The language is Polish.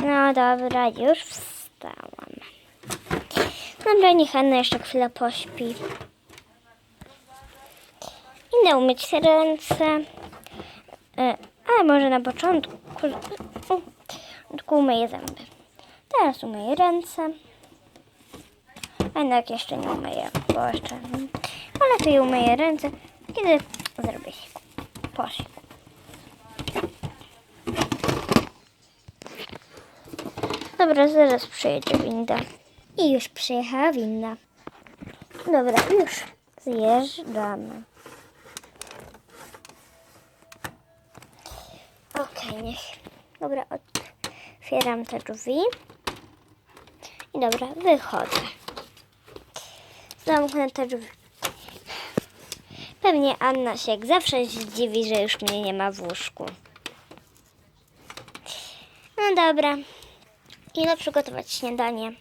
No dobra, już wstałam. Dobra, niech Anna jeszcze chwilę pośpi. Idę umyć ręce. Ale może na początku, umyję zęby. Teraz umyję ręce. A jednak jeszcze nie umyję, bo jeszcze... Ale lepiej umyję ręce, kiedy zrobię siku. Posiku. Dobra, zaraz przyjedzie winda. I już przyjechała winda. Dobra, już zjeżdżamy. Okej, niech. Dobra, otwieram te drzwi. I dobra, wychodzę. Zamknę te drzwi. Pewnie Anna się jak zawsze zdziwi, że już mnie nie ma w łóżku. No dobra. Idę przygotować śniadanie.